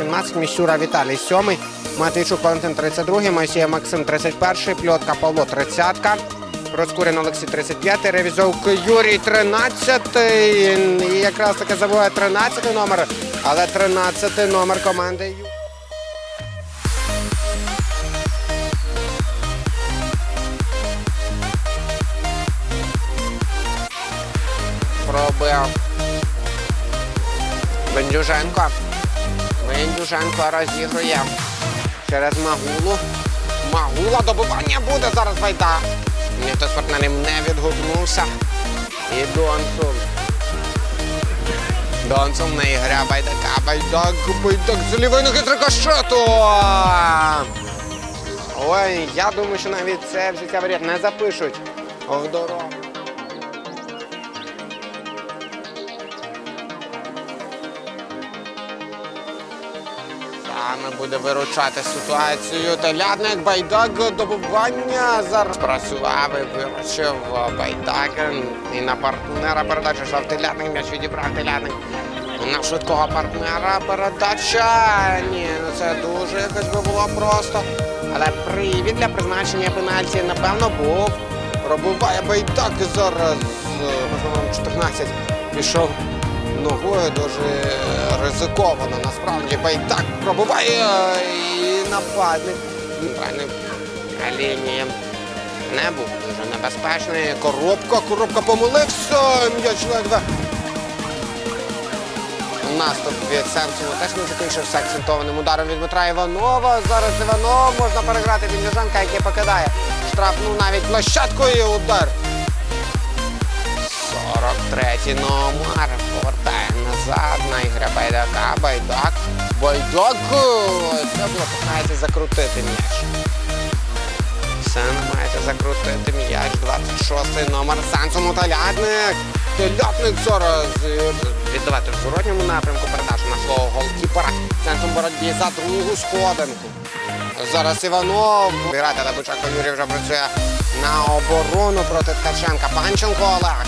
18, Міщура Віталій 7, Матвійчук Валентин 32, Моїсія Максим 31, Пльотка Павло 30, Проскурін Олексій 35, Ревізовк Юрій 13. І якраз таки забуває 13 номер, але 13 номер команди Пробив. Бендюженко. Бендюженко розігрує через Магулу. Магула добивання буде зараз байда. Ніхто з партнерів не відгукнувся. І Донсун. Донсун не ігра байдака. Байдак, байдак з лівої ноги трикошету. Ой, я думаю, що навіть це в життя варіант не запишуть в дорогу. Саме буде виручати ситуацію. Телядник байдак добування зараз працював і виручив байдак. І на партнера передача йшов телядник, м'яч відібрав телядник. На швидкого партнера передача. Ні, ну це дуже якось би було просто. Але привід для призначення пенальті, напевно, був. Пробуває байдак зараз. Можливо, 14 пішов ногою дуже ризиковано. Насправді байдак пробуває і нападник. Правильно, лінії не був дуже небезпечний. Коробка, коробка помилився. М'яч ледве. Наступ від Семцева теж не закінчився акцентованим ударом від Дмитра Іванова. Зараз Іванов можна переграти від Ляжанка, який покидає штрафну навіть площадкою удар. 43-й номер повертає назад на ігра Байдака. Байдак. Байдак. Було намагається закрутити м'яч. Все намагається закрутити м'яч. 26-й номер Сансому Талятник. Телятник зараз віддавати в зворотньому напрямку передачу на свого голкіпера. Сенсом боротьбі за другу сходинку. Зараз Іванов. Грати Лебучако Юрій вже працює на оборону проти Ткаченка. Панченко Олег.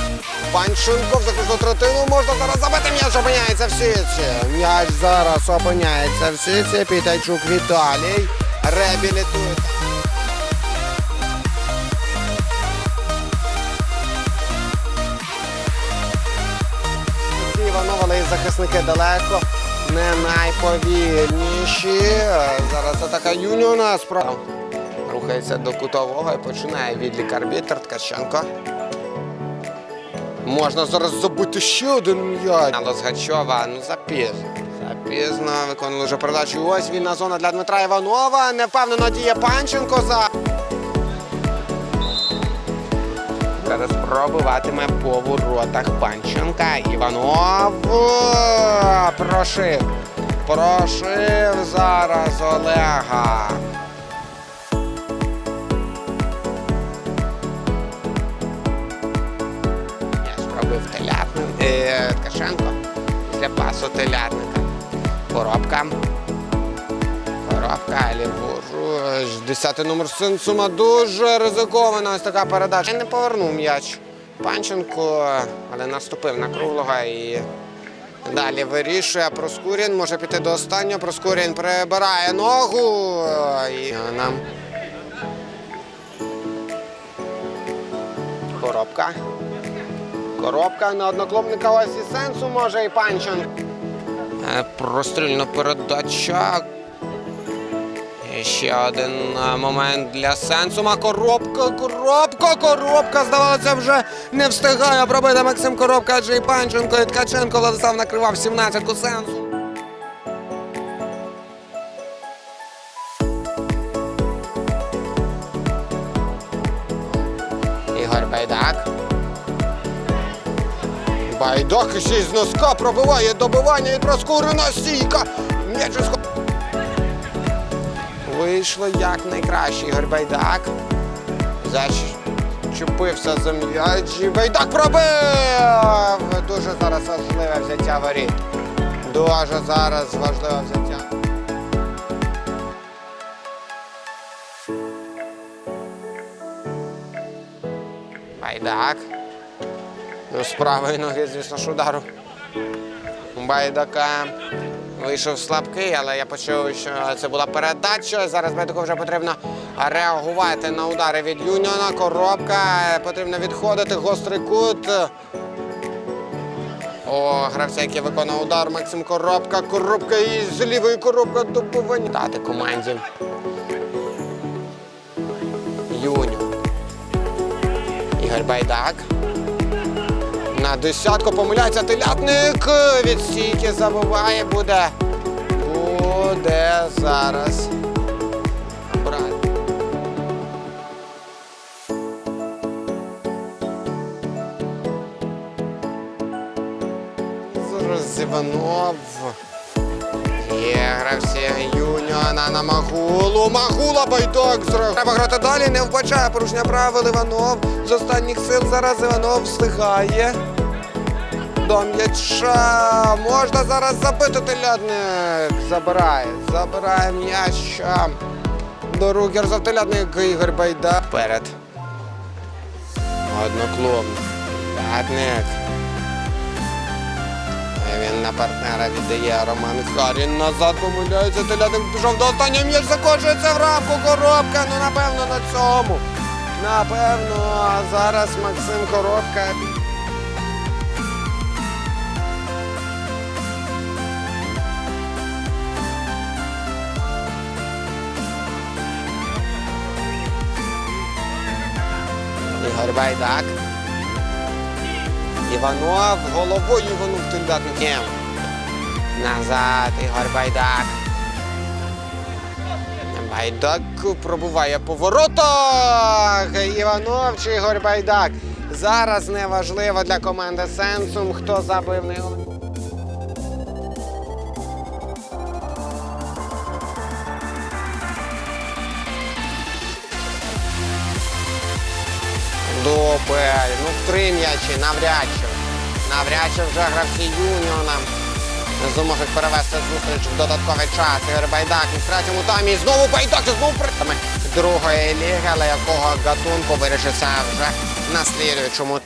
Панченко в заключну третину можна зараз забити м'яч, опиняється в сітці. М'яч зараз опиняється в сітці. Пітайчук Віталій. Реабілітує. Іванова, але і захисники далеко не найповільніші. Зараз атака Юніона справа. Рухається до кутового і починає відлік арбітр Ткаченко. Можна зараз забити ще один м'яч. Лозгачова, ну запізно. Запізно виконали вже передачу. Ось вільна зона для Дмитра Іванова. Невпевнено діє Панченко за. Зараз пробиватиме по воротах Панченка. Іванов прошив. Прошив зараз Олега. М'яч пробив телятник. Е, Ткаченко. Після пасу телятника. Коробка. Ліворуч. Десятий номер Сенсума дуже ризикована ось така передача. Я Не повернув м'яч Панченко, але наступив на круглого і далі вирішує. Проскурін може піти до останнього. Проскурін прибирає ногу. І нам коробка. Коробка на одноклубника ось і сенсу може і Панченко. Е, Прострільна передача. І ще один е, момент для Сенсума. Коробка, коробка, коробка. Здавалося, вже не встигає пробити Максим Коробка, адже і Панченко, і Ткаченко Владислав накривав 17-ку Сенсу. Ігор Байдак. Байдак ще з носка пробиває добивання від Проскурина стійка. М'яч Вийшло як найкраще Ігор Байдак. Зачепився за м'яч. і Байдак пробив! Дуже зараз важливе взяття воріт. Дуже зараз важливе взяття. Байдак. З правої ноги, звісно ж, удару. Байдака. Вийшов слабкий, але я почув, що це була передача. Зараз Байдуку вже потрібно реагувати на удари від Юніона. Коробка, потрібно відходити, гострий кут. О, гравця, який виконав удар, Максим Коробка. Коробка і з лівої коробка добування. Дати команді. Юню. Ігор Байдак. На десятку помиляється телятник. Від стійки забуває. Буде. Буде зараз. Брат. Зараз Іванов. Є гравці Юніона на Магулу. Магула байдок зробив. Треба грати далі, не вбачає порушення правил Іванов. З останніх сил зараз Іванов встигає. До м'яча. Можна зараз забити телядник. Забирає. Забирає м'яч. До рук Ярзов телядник Ігор Байда. Вперед. Одноклуб. Телядник. Він на партнера віддає Роман Харін. Назад помиляється. Телятник пішов до останнього м'яч закочується в рамку. Коробка. Ну напевно на цьому. Напевно. Зараз Максим Коробка. Ігор Байдак. Іванов головою Іванов телятником. Назад Ігор Байдак. Байдак пробуває поворотах. Іванов чи Ігор. Зараз неважливо для команди Сенсум, хто забив не Дупель. Ну, в три м'ячі, навряд чи. Навряд чи вже гравці Юніона зможуть перевести зустріч в додатковий час. Ігор Байдак і в третьому таймі. Знову Байдак, і знову притами другої ліги, але якого гатунку вирішиться вже на слідуючому.